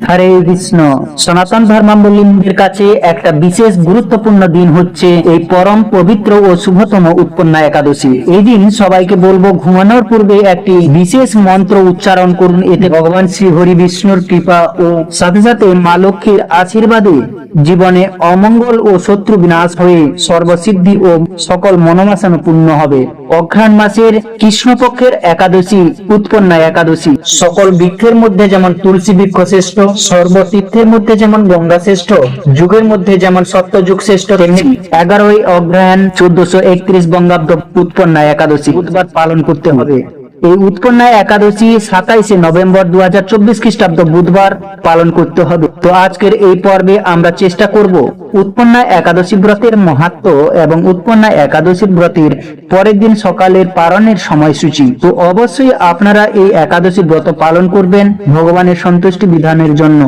হরে কৃষ্ণ। সনাতন ধর্মাবলম্বীর কাছে একটা বিশেষ গুরুত্বপূর্ণ দিন হচ্ছে এই পরম পবিত্র ও শুভতম উৎপন্না একাদশী। এই দিন সবাইকে বলব, ঘুমানোর পূর্বে একটি বিশেষ মন্ত্র উচ্চারণ করুন। এতে ভগবান শ্রী হরি বিষ্ণুর কৃপা ও সাথে সাথে মা লক্ষ্মীর আশীর্বাদে জীবনে অমঙ্গল ও শত্রু বিনাশ হয়ে সর্বসিদ্ধি ও সকল মনোবাসনা পূর্ণ হবে। অঘ্রাণ মাসের কৃষ্ণপক্ষের একাদশী, উৎপন্না একাদশী। সকল বৃক্ষের মধ্যে যেমন তুলসী বৃক্ষ শ্রেষ্ঠ, সর্বতীর্থের মধ্যে যেমন গঙ্গা শ্রেষ্ঠ, যুগের মধ্যে যেমন সপ্তযুগ শ্রেষ্ঠ, তেমনি এগারোই অগ্রহায়ণ চোদ্দশো একত্রিশ বঙ্গাব্দ উৎপন্না একাদশী। বুধবার পালন করতে হবে। এই উৎপন্না একাদশী সাতাইশে নভেম্বর দু হাজার চব্বিশ খ্রিস্টাব্দ বুধবার পালন করতে হবে। তো আজকের এই পর্বে আমরা চেষ্টা করব উৎপন্না একাদশী ব্রতের মাহাত্ম এবং উৎপন্না একাদশী ব্রতের পরের দিন সকালের পালনের সময়সূচি। তো অবশ্যই আপনারা এই একাদশী ব্রত পালন করবেন ভগবানের সন্তুষ্টি বিধানের জন্য।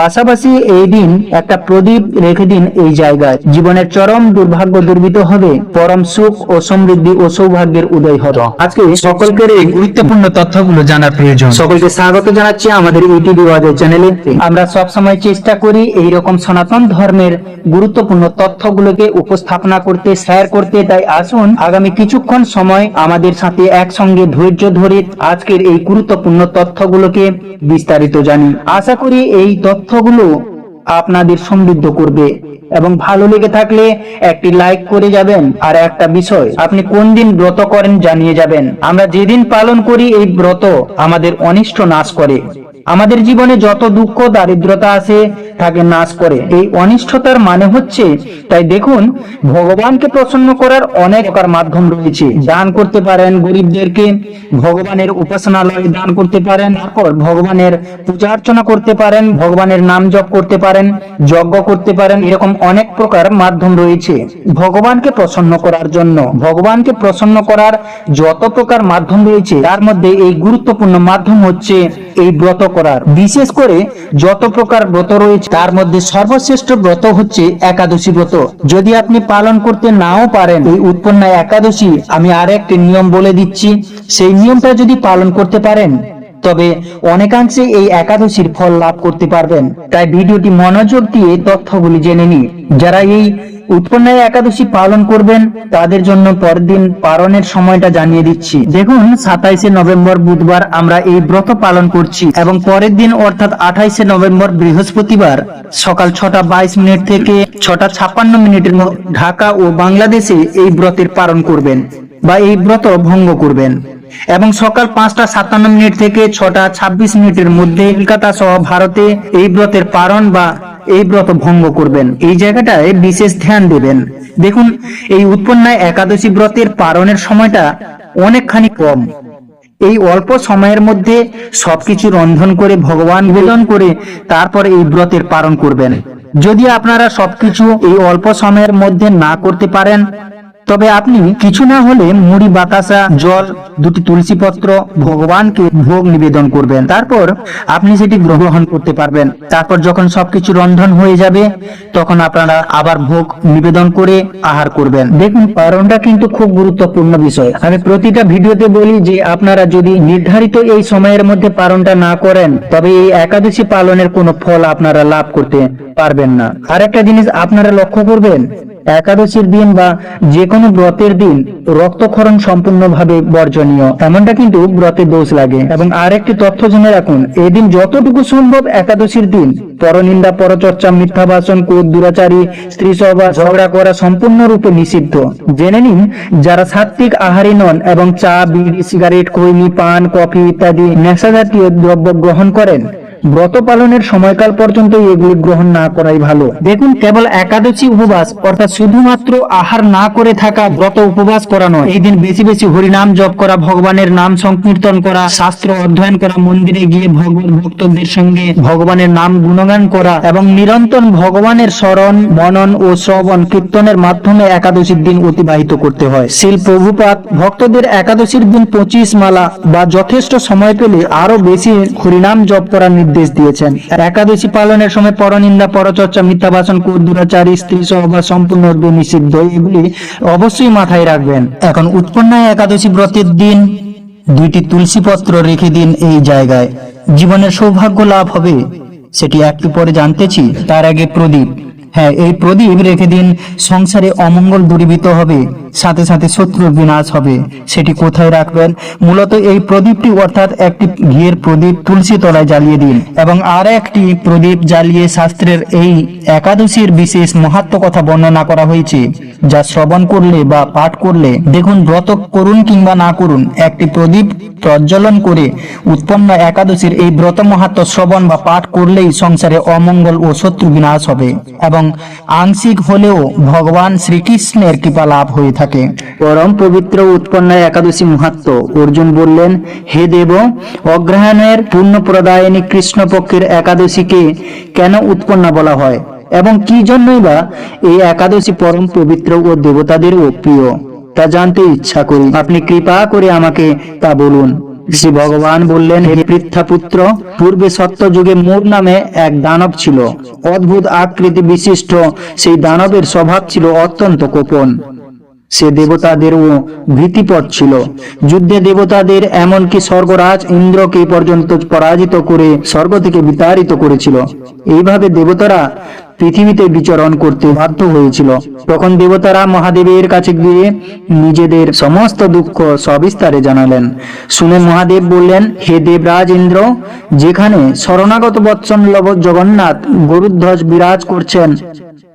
পাশাপাশি এই দিন একটা প্রদীপ রেখে দিন এই জায়গায়। জীবনের চরম দুর্ভাগ্য দুর্বিত হবে, পরম সুখ ও সমৃদ্ধি ও সৌভাগ্যের উদয় হবে। আজকে সকলকে এই গুরুত্বপূর্ণ তথ্যগুলো জানার প্রয়োজন। সকলকে স্বাগত জানাচ্ছি আমাদের ইউটিউব চ্যানেলে। আমরা সব সময় চেষ্টা করি এই রকম সনাতন ধর্মের গুরুত্বপূর্ণ তথ্যগুলোকে উপস্থাপনা করতে শেয়ার করতে। তাই আসুন আগামী কিছুক্ষণ সময় আমাদের সাথে একসঙ্গে ধৈর্য ধরে আজকের এই গুরুত্বপূর্ণ তথ্যগুলোকে বিস্তারিত জানি। আশা করি এই তথ্যগুলো আপনাদের সমৃদ্ধ করবে এবং ভালো লেগে থাকলে একটি লাইক করে যাবেন আর একটা বিষয়, আপনি কোন দিন ব্রত করেন জানিয়ে যাবেন। আমরা যেদিন পালন করি এই ব্রত আমাদের অনিষ্ট নাশ করে। আমাদের জীবনে যত দুঃখ, দারিদ্রতা আছে, তাকে নাশ করে। এই অনিষ্টতার মানে হচ্ছে, তাই দেখুন, ভগবানকে প্রসন্ন করার অনেক প্রকার মাধ্যম রয়েছে। দান করতে পারেন গরিবদেরকে, ভগবানের উপাসনালয়ে দান করতে পারেন, তারপর ভগবানের পূজা অর্চনা করতে পারেন, ভগবানের নাম জপ করতে পারেন, যজ্ঞ করতে পারেন, এরকম অনেক প্রকার মাধ্যম রয়েছে। ভগবানকে প্রসন্ন করার জন্য, ভগবানকে প্রসন্ন করার যত প্রকার মাধ্যম রয়েছে, তার মধ্যে এই গুরুত্বপূর্ণ মাধ্যম হচ্ছে এই ব্রত করার। বিশেষ করে যত প্রকার ব্রত রয়েছে, তার মধ্যে সর্বশ্রেষ্ঠ ব্রত হচ্ছে একাদশী ব্রত। যদি আপনি পালন করতে নাও পারেন, এই উৎপন্ন একাদশী, আমি আর একটি নিয়ম বলে দিচ্ছি। সেই নিয়মটা যদি পালন করতে পারেন তবে অনেকাংশে এই একাদশীর ফল লাভ করতে পারবেন। তাই ভিডিওটি মনোযোগ দিয়ে তথ্যগুলি জেনে নিন। যারা এই উৎপন্ন একাদশী পালন করবেন, তাদের জন্য পরের দিন পালনের সময়টা জানিয়ে দিচ্ছি। দেখুন, সাতাইশে নভেম্বর বুধবার আমরা এই ব্রত পালন করছি এবং পরের দিন অর্থাৎ আঠাইশে নভেম্বর বৃহস্পতিবার সকাল ছটা বাইশ মিনিট থেকে ছটা ছাপ্পান্ন মিনিটের ঢাকা ও বাংলাদেশে এই ব্রতের পালন করবেন। বা এই ব্রত ভঙ্গ করবেন। এবং সকাল পাঁচটা সাতান্ন মিনিট থেকে ছটা ছাব্বিশ মিনিটের মধ্যে কলকাতা সহ ভারতে এই ব্রতের পালন বা এই ব্রত ভঙ্গ করবেন। এই জায়গাটায় বিশেষ ধ্যান দেবেন। দেখুন, এই উৎপন্নায় একাদশী ব্রতের পালনের সময়টা অনেকখানি কম। এই অল্প সময়ের মধ্যে সবকিছু রন্ধন করে ভগবান নিবেদন করে তারপরে এই ব্রতের পালন করবেন। যদি আপনারা সবকিছু এই অল্প সময়ের মধ্যে না করতে পারেন তবে আপনি কিছু না হলে মুড়ি, বাতাসা, জল, দুটি তুলসী পত্র ভগবানকে ভোগ নিবেদন করবেন। তারপর আপনি সেটি গ্রহণ করতে পারবেন। তারপর যখন সবকিছু রন্ধন হয়ে যাবে, তখন আপনারা আবার ভোগ নিবেদন করে আহার করবেন। দেখুন পালনটা কিন্তু খুব গুরুত্বপূর্ণ বিষয়। আমি প্রতিটা ভিডিওতে বলি যে, আপনারা যদি নির্ধারিত এই সময়ের মধ্যে পালনটা না করেন, তবে এই একাদশী পালনের কোনো ফল আপনারা লাভ করতে পারবেন না। আর একটা জিনিস আপনারা লক্ষ্য করবেন একাদশীর দিন বা যে কোনো ব্রতের দিন রক্তক্ষরণ সম্পূর্ণভাবে বর্জনীয়। এমনটা কিন্তু ব্রতে দোষ লাগে। এবং আর একটি তথ্য জেনে রাখুন, এদিন যতটুকু সম্ভব একাদশীর দিন পরনিন্দা, পরচর্চা মিথ্যা ভাষণ কোদ দুরাচারী স্ত্রী সভা ঝগড়া করা সম্পূর্ণরূপে নিষিদ্ধ। জেনে নিন, যারা সাত্বিক আহারী নন এবং চা, বিড়ি, সিগারেট, খৈনি, পান, কফি ইত্যাদি নেশা জাতীয় দ্রব্য গ্রহণ করেন ব্রত পালনের সময়কাল পর্যন্ত এগুলি গ্রহণ না করাই ভালো। দেখুন, কেবল একাদশী উপবাস, অর্থাৎ শুধুমাত্র আহার না করে থাকা ব্রত উপবাস করা নয়। এই দিন বেশি বেশি হরিনাম জপ করা, ভগবানের নাম সংকীর্তন করা, শাস্ত্র অধ্যয়ন করা, মন্দিরে গিয়ে ভগবত ভক্তদের সঙ্গে ভগবানের নাম গুণগান করা এবং নিরন্তর ভগবানের স্মরণ, মনন ও শ্রবণ কীর্তনের মাধ্যমে একাদশীর দিন অতিবাহিত করতে হয়। শিল প্রভুপাত, ভক্তদের একাদশীর দিন পঁচিশ মালা বা যথেষ্ট সময় পেলে আরও বেশি হরিনাম জপ করার নির্দেশ দিয়েছেন। একাদশী পালনের সময় পরনিন্দা, পরচর্চা মিথ্যা কুদুরাচার, স্ত্রী সহবাস সম্পূর্ণরূপে নিষিদ্ধ, এগুলি অবশ্যই মাথায় রাখবেন। এখন উৎপন্নায় একাদশী ব্রতের দিন, দুইটি তুলসী পত্র রেখে দিন এই জায়গায়। জীবনের সৌভাগ্য লাভ হবে, সেটি একটু পরে জানতেছি, তার আগে প্রদীপ। হ্যাঁ এই প্রদীপ রেখে দিন, সংসারে অমঙ্গল দূরীভূত হবে, সাথে সাথে শত্রুর বিনাশ হবে। সেটি কোথায় রাখবেন? মূলত এই প্রদীপটি অর্থাৎ একটি ঘিয়ের প্রদীপ তুলসী তলায় জ্বালিয়ে দিন এবং আর একটি প্রদীপ জ্বালিয়ে শাস্ত্রের এই একাদশীর বিশেষ মহাত্ম কথা বর্ণনা করা হয়েছে, যা শ্রবণ করলে বা পাঠ করলে, দেখুন, ব্রত করুন কিংবা না করুন, একটি প্রদীপ প্রজ্বলন করে। উৎপন্ন একাদশীর এই ব্রত মাহাত্ম শ্রবণ বা পাঠ করলেই সংসারে অমঙ্গল ও শত্রু বিনাশ হবে এবং আংশিক হলেও ভগবান শ্রীকৃষ্ণের কৃপা লাভ হয়ে থাকে। পরম পবিত্র উৎপন্ন একাদশী মাহাত্ম অর্জুন বললেন, হে দেব, অগ্রহায়ণের পূর্ণ প্রদায়নী কৃষ্ণপক্ষের একাদশীকে কেন উৎপন্ন বলা হয়? এবং কি জন্যই বা এই একাদশী পরম পবিত্র ও দেবতাদেরও প্রিয়? তা জানতে ইচ্ছা করি। আপনি কৃপা করে আমাকে তা বলুন। শ্রী ভগবান বললেন, হে পৃথ্যাপুত্র পূর্বে সত্য যুগে মোর নামে এক দানব ছিল। অদ্ভুত আকৃতি বিশিষ্ট, সেই দানবের স্বভাব ছিল অত্যন্ত গোপন। সে দেবতাদেরও ভীতিপদ ছিল। যুদ্ধে দেবতাদের এমনকি স্বর্গরাজ ইন্দ্রকে পর্যন্ত পরাজিত করে স্বর্গ থেকে বিতাড়িত করেছিল। এইভাবে দেবতারা পৃথিবীতে বিচরণ করতে বাধ্য হয়েছিল। তখন দেবতারা মহাদেবের কাছে গিয়ে নিজেদের সমস্ত দুঃখ সবিস্তারে জানালেন। শুনে মহাদেব বললেন, হে দেবরাজ ইন্দ্র, যেখানে শরণাগত বৎসল্লভ জগন্নাথ গরুধ্বজ বিরাজ করছেন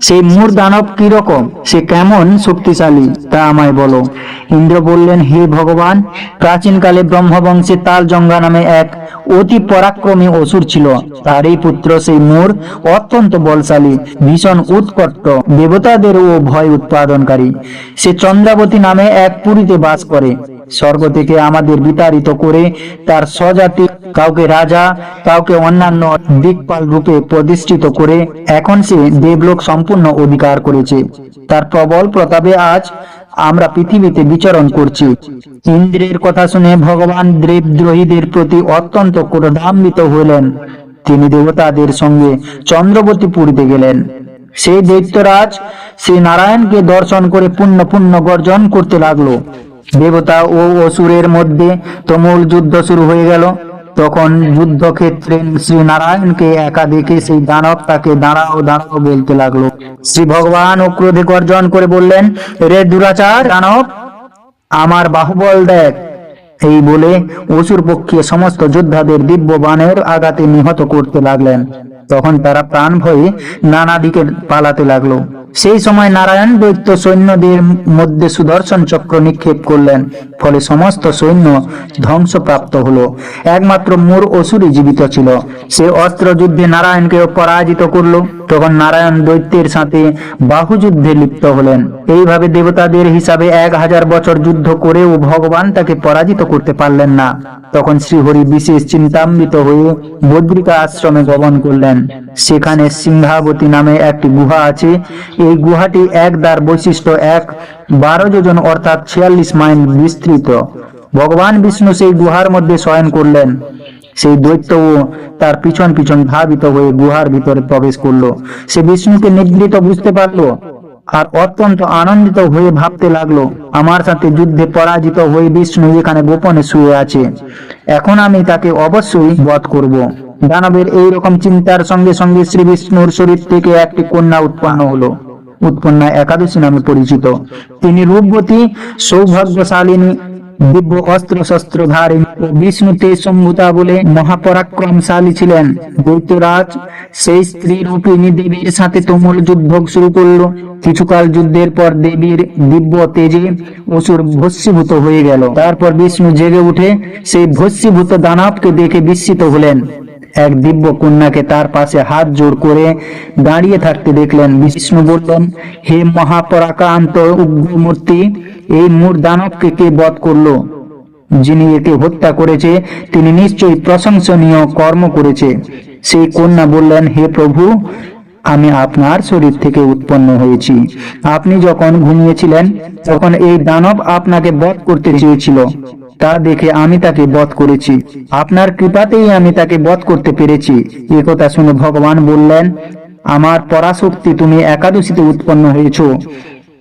সেই মূর দানব কীরকম? সে কেমন শক্তিশালী? তা আমায় বলো। ইন্দ্র বললেন, হে ভগবান, প্রাচীনকালে ব্রহ্মবংশে তাল জঙ্গা নামে এক অতি পরাক্রমী অসুর ছিল। তারই পুত্র সেই মূর অত্যন্ত বলশালী, ভীষণ উৎকট দেবতাদেরও ভয় উৎপাদনকারী। সে চন্দ্রাবতী নামে এক পুরীতে বাস করে। স্বর্গ থেকে আমাদের বিতাড়িত করে তার স্বজাতি, কাউকে রাজা, কাউকে অন্যান্য দিকপাল রূপে প্রতিষ্ঠিত করে এখন সে দেবলোক সম্পূর্ণ অধিকার করেছে। তার প্রবল প্রতাপে আজ আমরা পৃথিবীতে বিচরণ করছি। ইন্দ্রের কথা শুনে ভগবান দেবদ্রোহীদের প্রতি অত্যন্ত ক্রোধান্বিত হলেন। তিনি দেবতাদের সঙ্গে চন্দ্রবতী পুরীতে গেলেন। সেই দৈত্যরাজ শ্রী নারায়ণকে দর্শন করে পুণ্য পুণ্য গর্জন করতে লাগল। দেবতা ও অসুরের মধ্যে তুমুল যুদ্ধ শুরু হয়ে গেল। তখন যুদ্ধক্ষেত্রে শ্রী নারায়ণকে একা দেখে সেই দানব তাকে দাঁড়াও দাঁড়াও বলতে লাগল। শ্রী ভগবান ও ক্রোধে গর্জন করে বললেন, রে দুরাচার দানব, আমার বাহুবল দেখ। এই বলে অসুর পক্ষীয় সমস্ত যোদ্ধাদের দিব্য বাণের আঘাতে নিহত করতে লাগলেন। তখন তারা প্রাণ ভয়ে নানা দিকে পালাতে লাগল। সেই সময় নারায়ণ দৈত্য সৈন্যদের মধ্যে সুদর্শন চক্র নিক্ষেপ করলেন। ফলে সমস্ত সৈন্য ধ্বংসপ্রাপ্ত হলো। একমাত্র মূর অসুরই জীবিত ছিল। সে অস্ত্র যুদ্ধে নারায়ণকে পরাজিত করল। তখন নারায়ণ দৈত্যের সাথে বাহুযুদ্ধে লিপ্ত হলেন। এইভাবে দেবতাদের হিসাবে এক হাজার বছর যুদ্ধ করেও ভগবান তাকে পরাজিত করতে পারলেন না। তখন শ্রীহরি বিশেষ চিন্তান্বিত হয়ে বদ্রিকা আশ্রমে গমন করলেন। সেখানে সিংহাবতী নামে একটি গুহা আছে। এই গুহাটি এক দ্বার বৈশিষ্ট্য এক, বারো যোজন অর্থাৎ ছিয়াল্লিশ মাইল বিস্তৃত। ভগবান বিষ্ণু সেই গুহার মধ্যে শয়ন করলেন। সেই দৈত্যও তার পিছন পিছন ধাবিত হয়ে গুহার ভিতরে প্রবেশ করল। সে বিষ্ণুকে নিগৃহীত বুঝতে পারল আর অত্যন্ত আনন্দিত হয়ে ভাবতে লাগল, আমার সাথে যুদ্ধে পরাজিত হয়ে বিষ্ণু এখানে গোপনে শুয়ে আছে। এখন আমি তাকে অবশ্যই বধ করব। দানবের এই রকম চিন্তার সঙ্গে সঙ্গে শ্রী বিষ্ণুর শরীর থেকে একটি কন্যা উৎপন্ন হলো। উৎপন্না একাদশী নামে পরিচিত। তিনি রূপবতী, সৌভাগ্যশালিনী দিব্য অস্ত্র শস্ত্র ধারী ও বিষ্ণু তেজ সম্ভূতা বলে মহাপরাক্রমশালী ছিলেন। দৈত্যরাজ সেই স্ত্রী রূপিণী দেবীর সাথে তুমুল যুদ্ধ শুরু করল। কিছুকাল যুদ্ধের পর দেবীর দিব্য তেজে অসুর ভস্মীভূত হয়ে গেল। তারপর বিষ্ণু জেগে উঠে সেই ভস্মীভূত দানবকে দেখে বিস্মিত হলেন। এক দিব্য কন্যাকে তার পাশে হাত জোর করে দাঁড়িয়ে থাকতে দেখলেন। বিষ্ণু বললেন, হে মহাপরাক্রান্ত উগ্রমূর্তি এই মূর দানবকে কে বধ করল? যিনি একে হত্যা করেছে, তিনি নিশ্চয়ই প্রশংসনীয় কর্ম করেছে। সেই কন্যা বললেন, হে প্রভু, আমি আপনার শরীর থেকে উৎপন্ন হয়েছি। আপনি যখন ঘুমিয়েছিলেন, তখন এই দানব আপনাকে বধ করতে চেয়েছিল। তা দেখে আমি তাকে বধ করেছি। আপনার কৃপাতেই আমি তাকে বধ করতে পেরেছি। এ কথা শুনে ভগবান বললেন, আমার পরাশক্তি, তুমি একাদশীতে উৎপন্ন হয়েছো।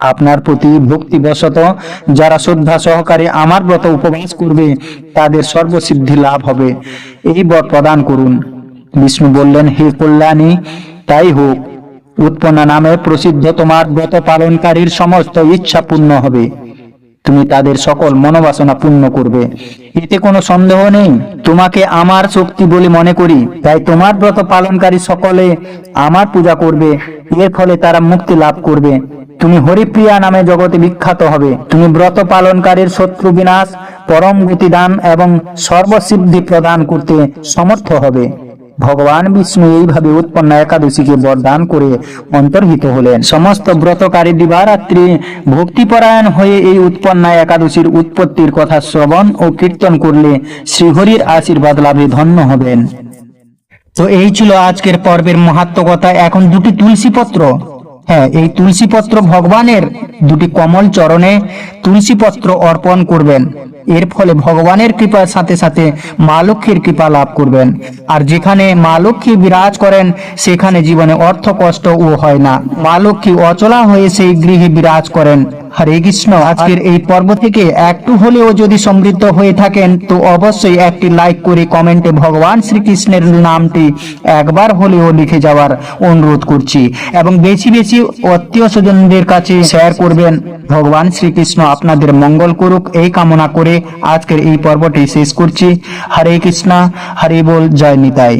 আপনার প্রতি ভক্তিবশত যারা শ্রদ্ধা সহকারে আমার ব্রত উপবাস করবে, তাদের সর্বসিদ্ধি লাভ হবে। এই বর প্রদান করুন। বিষ্ণু বললেন, হে কল্যাণী, তাই হোক। উৎপন্না নামে প্রসিদ্ধ তোমার ব্রত পালনকারীর সমস্ত ইচ্ছা পূর্ণ হবে। তুমি তাদের সকল মনোবাসনা পূর্ণ করবে। এতে কোনো সন্দেহ নেই। তোমাকে আমার শক্তি বলে মনে করি। তাই তোমার ব্রত পালনকারী সকলে আমার পূজা করবে। এর ফলে তারা মুক্তি লাভ করবে। তুমি হরিপ্রিয়া নামে জগতে বিখ্যাত হবে। তুমি ব্রত পালনকারীর শত্রু বিনাশ, পরম গতিদান এবং সর্বসিদ্ধি প্রদান করতে সমর্থ হবে। ভগবান বিষ্ণু এইভাবে উৎপন্ন একাদশীকে বরদান করে অন্তর্হিত হলেন। সমস্ত ব্রতকারী দিবারাত্রি ভক্তিপরায়ণ হয়ে এই উৎপন্ন একাদশীর উৎপত্তির কথা শ্রবণ ও কীর্তন করলে শ্রীহরির আশীর্বাদ লাভে ধন্য হবেন। তো এই ছিল আজকের পর্বের মাহাত্ম কথা। এখন দুটি তুলসী পত্র। হ্যাঁ এই তুলসী পত্র ভগবানের দুটি কমল চরণে তুলসী পত্র অর্পণ করবেন। এর ফলে ভগবানের কৃপার সাথে সাথে মা লক্ষ্মীর কৃপা লাভ করবেন। আর যেখানে মা লক্ষ্মী বিরাজ করেন, সেখানে জীবনে অর্থ কষ্ট ও হয় না। মা লক্ষ্মী অচলা হয়ে সেই গৃহে বিরাজ করেন। হরে কৃষ্ণ, আজকের এই পর্ব থেকে একটু হলেও যদি সমৃদ্ধ হয়ে থাকেন, তো অবশ্যই একটি লাইক করে কমেন্টে ভগবান শ্রীকৃষ্ণের নামটি একবার হলেও লিখে যাওয়ার অনুরোধ করছি। এবং বেশি বেশি আত্মীয় স্বজনদের কাছে শেয়ার করবেন। ভগবান শ্রীকৃষ্ণ আপনাদের মঙ্গল করুক। এই কামনা করে আজকের এই পর্বটি শেষ করছি। হরে কৃষ্ণা, হরে বল, জয় নিতাই।